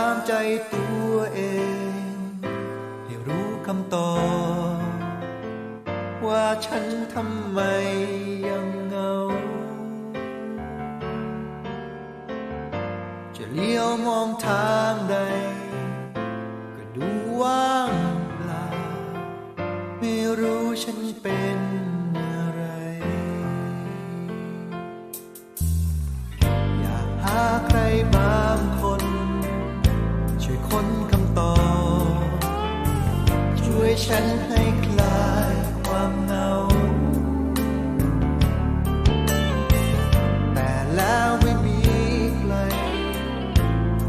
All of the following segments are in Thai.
ามใจตัวเอง ให้รู้คำตอบ ว่าฉันทำไมยังเงา จะเลี้ยวมองทางใด ช่วยค้นคำตอบ ช่วยฉันให้คลายความเหงา แต่แล้วไม่มีใคร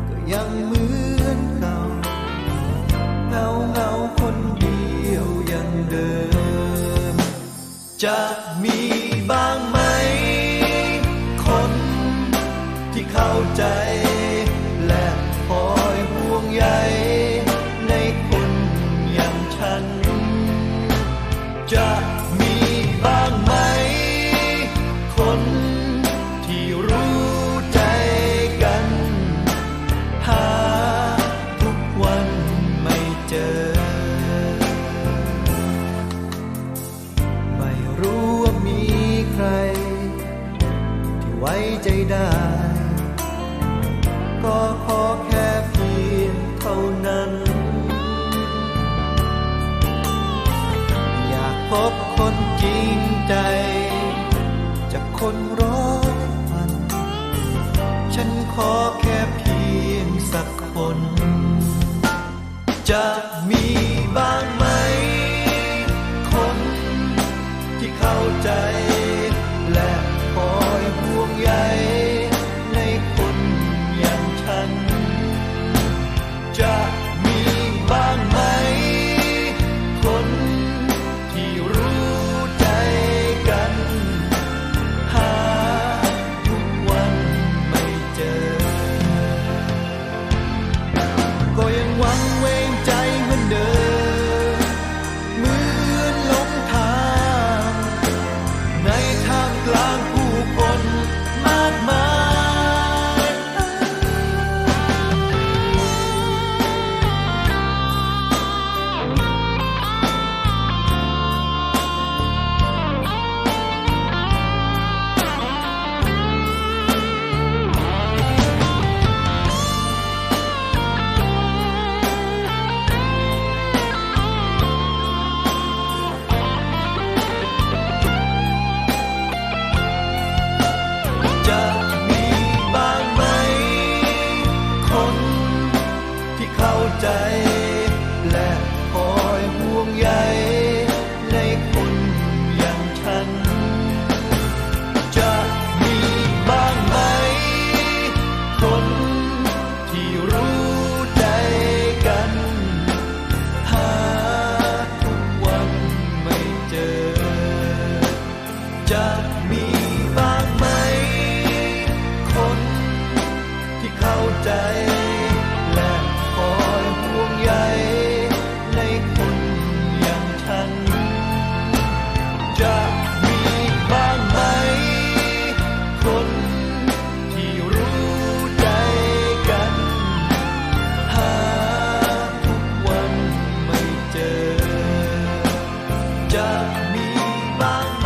ก็ยังเหมือนเก่าเงาเงาคนเดียวยังเดิม จะมีบ้างไหม คนที่เข้าใจ จะมีบ้างไหม คนที่รู้ใจกัน หาทุกวันไม่เจอ ไม่รู้ว่ามีใคร ที่ไว้ใจได้ บคนจริงใจ จากคนร้อยพัน ฉันขอแค่เพียงสักคน จะมี lang 着迷茫。